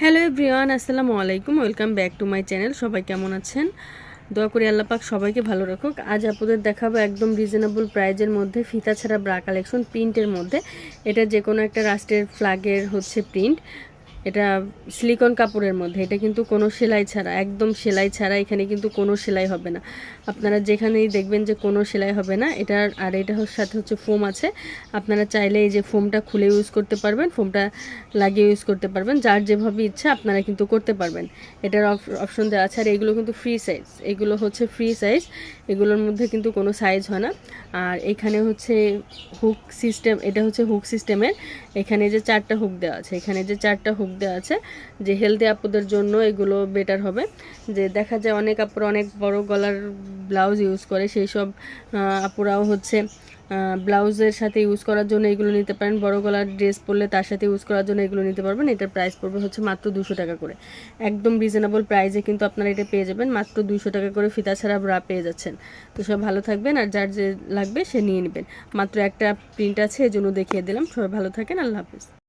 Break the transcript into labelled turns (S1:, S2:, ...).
S1: Hello everyone, আসসালামু আলাইকুম। Welcome back to my channel. সবাই কেমন আছেন? দোয়া করি আল্লাহ পাক সবাইকে ভালো রাখুক। আজ আপনাদের দেখাবো একদম রিজনেবল প্রাইজের মধ্যে ফিতা ছাড়া ব্রা কালেকশন প্রিন্টের মধ্যে। এটা যে কোনো একটা রাষ্ট্রের ফ্ল্যাগের হচ্ছে প্রিন্ট এটা সিলিকন কাপড়ের মধ্যে, এটা কিন্তু কোনো সেলাই ছাড়া, একদম সেলাই ছাড়া এখানে কিন্তু কোনো সেলাই হবে না। আপনারা যেখানেই দেখবেন যে কোনো সেলাই হবে না, এটার, আর এটার সাথে হচ্ছে ফোম আছে। আপনারা চাইলে এই যে ফোমটা খুলে ইউজ করতে পারবেন, ফোমটা লাগিয়ে ইউজ করতে পারবেন, যার যেভাবে ইচ্ছা আপনারা কিন্তু করতে পারবেন। এটার অপশন দেওয়া আছে, আর এগুলো কিন্তু ফ্রি সাইজ এগুলো হচ্ছে ফ্রি সাইজ এগুলোর মধ্যে কিন্তু কোনো সাইজ হয় না। আর এখানে হচ্ছে হুক সিস্টেম এটা হচ্ছে হুক সিস্টেমের এখানে যে চারটা হুক দেওয়া আছে, এখানে যে চারটা হুক দেওয়া আছে, যে হেলদি আপুদের জন্য এগুলো বেটার হবে। যে দেখা যায় অনেক আপুরা অনেক বড় গলার ব্লাউজ ইউজ করে, সেই সব আপুরাও হচ্ছে ব্লাউজের সাথে ইউজ করার জন্য এগুলো নিতে পারেন। বড় গলার ড্রেস পরলে তার সাথে ইউজ করার জন্য এগুলো নিতে পারবেন। এটার প্রাইস পড়বে হচ্ছে মাত্র দুশো টাকা করে। একদম রিজনেবল প্রাইসে কিন্তু আপনারা এটা পেয়ে যাবেন। মাত্র দুশো টাকা করে ফিতা ছাড়া ব্রা পেয়ে যাচ্ছেন। তো সব ভালো থাকবেন আর যার যে লাগবে সে নিয়ে নেবেন। মাত্র একটা প্রিন্ট আছে এই জন্য দেখিয়ে দিলাম। সবাই ভালো থাকেন। আল্লাহ হাফিজ।